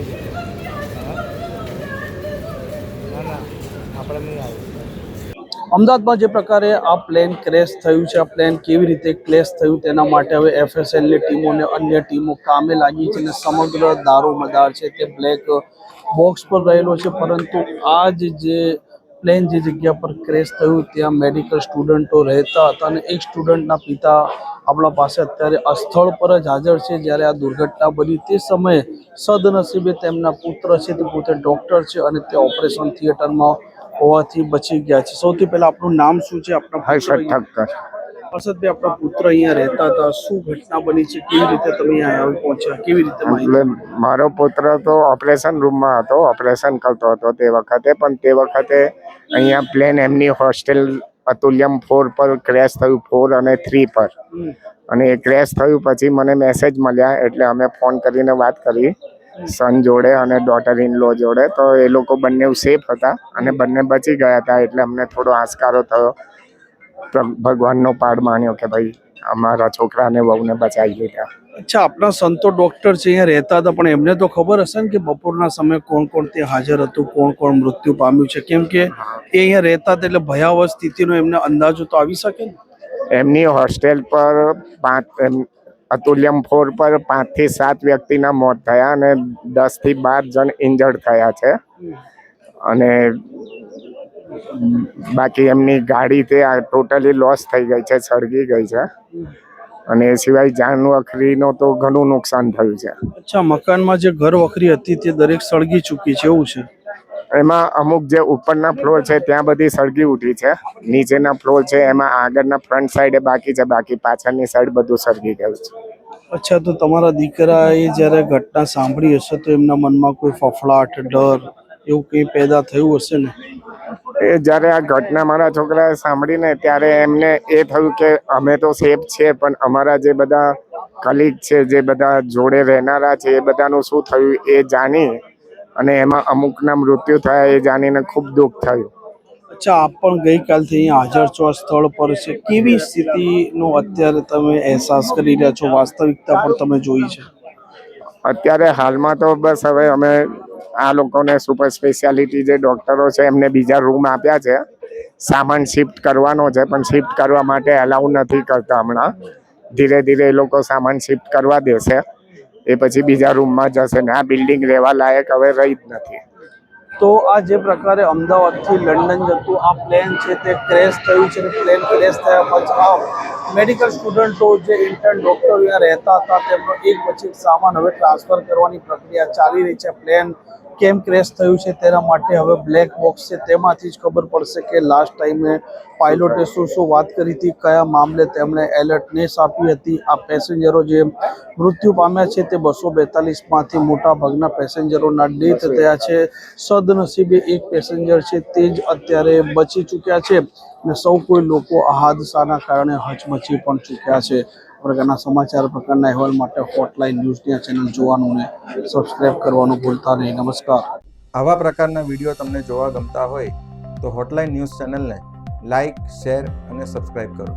આપી દે ના ના આપણે નહીં આવે અમદાવાદમાં જે પ્રકારે આ પ્લેન ક્રેશ થયું છે, આ પ્લેન કેવી રીતે ક્રેશ થયું તેના માટે હવે એફએસએલની ટીમો અને અન્ય ટીમો કામે લાગી છે અને સમગ્ર દારોમદાર છે તે બ્લેક બોક્સ પર રહેલો છે. પરંતુ આ જે પ્લેન જે જગ્યા પર ક્રેશ થયું, ત્યાં મેડિકલ સ્ટુડન્ટો રહેતા હતા અને એક સ્ટુડન્ટના પિતા આપણા પાસે અત્યારે આ સ્થળ પર જ હાજર છે. જ્યારે આ દુર્ઘટના બની તે સમયે સદનસીબે તેમના પુત્ર છે તે પોતે ડૉક્ટર છે અને તે ઓપરેશન થિયેટરમાં હોવાથી બચી ગયા છે. સૌથી પહેલાં આપણું નામ શું છે? આપણા હર્ષદભાઈ આપણા પુત્ર અહીંયા રહેતા હતા. શું ઘટના બની છે? કેવી રીતે તમે અહીંયા આવી પહોંચ્યા? કેવી રીતે મારો પુત્ર તો ઓપરેશન રૂમમાં હતો. ઓપરેશન કરતો હતો તે વખતે. પણ તે વખતે અહીંયા પ્લેન એમની હોસ્ટેલ અતુલ્યમ ફોર પર ક્રેશ થયું ફોર અને થ્રી પર. અને એ ક્રેશ થયું પછી મને મેસેજ મળ્યા એટલે અમે ફોન કરીને વાત કરી. સન જોડે અને ડોટર ઇન લો જોડે. તો એ લોકો બંને સેફ હતા અને બંને બચી ગયા હતા એટલે અમને થોડો આસકારો થયો. ભગવાનનો પાડ માન્યો કે ભાઈ અમારા છોકરાને વહુને બચાવી લીધા. અચ્છા આપણા સંતો ડોક્ટર છે અહીંયા રહેતા હતા પણ એમને તો ખબર હશે ને કે બપોરના સમયે કોણ કોણ ત્યાં હાજર હતું કોણ કોણ મૃત્યુ પામ્યું છે? કેમ કે એ અહીંયા રહેતા હતા એટલે ભયાવહ સ્થિતિનો એમને અંદાજો તો આવી શકે ને? એમની હોસ્ટેલ પર પાંચ અતુલ્યમ ફોર પર પાંચથી સાત વ્યક્તિના મોત થયા અને દસથી બાર જણ ઇન્જર્ડ થયા છે. અને બાકી એમની ગાડી તે ટોટલી લોસ થઈ ગઈ છે સળગી ગઈ છે. અને એ સિવાય જાનવખરીનો તો ઘણું નુકસાન થયું છે. અચ્છા મકાનમાં જે ઘર વખરી હતી તે દરેક સળગી ચૂકી છે એવું છે? એમાં અમુક જે ઉપરના ફ્લોર છે ત્યાં બધી સળગી ઉઠી છે. નીચેના ફ્લોર છે એમાં આગળના ફ્રન્ટ સાઈડે બાકી છે બાકી પાછળની સાઈડ બધું સળગી ગયું છે. અચ્છા તો તમારા દીકરાએ જ્યારે ઘટના સાંભળી હશે તો એમના મનમાં કોઈ ફફડાટ ડર એવું કંઈ પેદા થયું હશે ને? એ જ્યારે આ ઘટના મારા છોકરાએ સાંભળીને ત્યારે એમને એ થયું કે અમે તો સેફ છીએ પણ અમારા જે બધા કલીગ છે જે બધા જોડે રહેનારા છે એ બધાનું શું થયું એ જાણી અને એમાં અમુકના મૃત્યુ થયા એ જાણીને ખૂબ દુઃખ થયું. અચ્છા આપ પણ ગઈકાલથી અહીંયા હાજર છો સ્થળ પર છે. કેવી સ્થિતિનો અત્યારે તમે અહેસાસ કરી રહ્યા છો? વાસ્તવિકતા પણ તમે જોઈ છે. અત્યારે હાલમાં તો બસ હવે અમે આ લોકોને સુપર સ્પેશિયાલિટી જે ડૉક્ટરો છે, એમને બીજા રૂમ આપ્યા છે. સામાન શિફ્ટ કરવાનો છે, પણ શિફ્ટ કરવા માટે અલાઉ નથી કરતા હમણાં. ધીરે ધીરે એ લોકો સામાન શિફ્ટ કરવા દેશે. એ પછી બીજા રૂમમાં જશે ને આ બિલ્ડિંગ રહેવા લાયક હવે રહી જ નથી. તો આ જે પ્રકારે અમદાવાદથી લંડન જતું આ પ્લેન છે તે ક્રેશ થયું છે પ્લેન ક્રેશ થયા પછી મેડિકલ સ્ટુડન્ટો જે ઇન્ટર્ન ડોક્ટર અહીંયા રહેતા હતા, તેમનો એક પછી સામાન હવે ટ્રાન્સફર કરવાની પ્રક્રિયા ચાલી રહી છે પ્લેન કેમ ક્રેશ થયું છે તેના માટે હવે બ્લેક બોક્સ છે તેમાંથી જ ખબર પડશે કે લાસ્ટ ટાઈમે પાયલોટે શું શું વાત કરી હતી, કયા મામલે તેમણે એલર્ટનેસ આપી હતી. આ પેસેન્જરો જે મૃત્યુ પામ્યા છે તે બસો બેતાલીસમાંથી મોટા ભાગના પેસેન્જરોના ડેથ થયા છે. સદનસીબે એક પેસેન્જર છે તે જ અત્યારે બચી ચૂક્યા છે અને સૌ કોઈ લોકો આ હાદસાના કારણે હચમચી પણ ચૂક્યા છે. પ્રકારના સમાચાર, પ્રકારના અહેવાલ માટે હોટલાઇન ન્યૂઝની આ ચેનલ જોવાનું ને સબસ્ક્રાઇબ કરવાનું ભૂલતા નહીં. નમસ્કાર. આવા પ્રકારના વીડિયો તમને જોવા ગમતા હોય તો હોટલાઇન ન્યૂઝ ચેનલને લાઇક શેર અને સબસ્ક્રાઇબ કરો.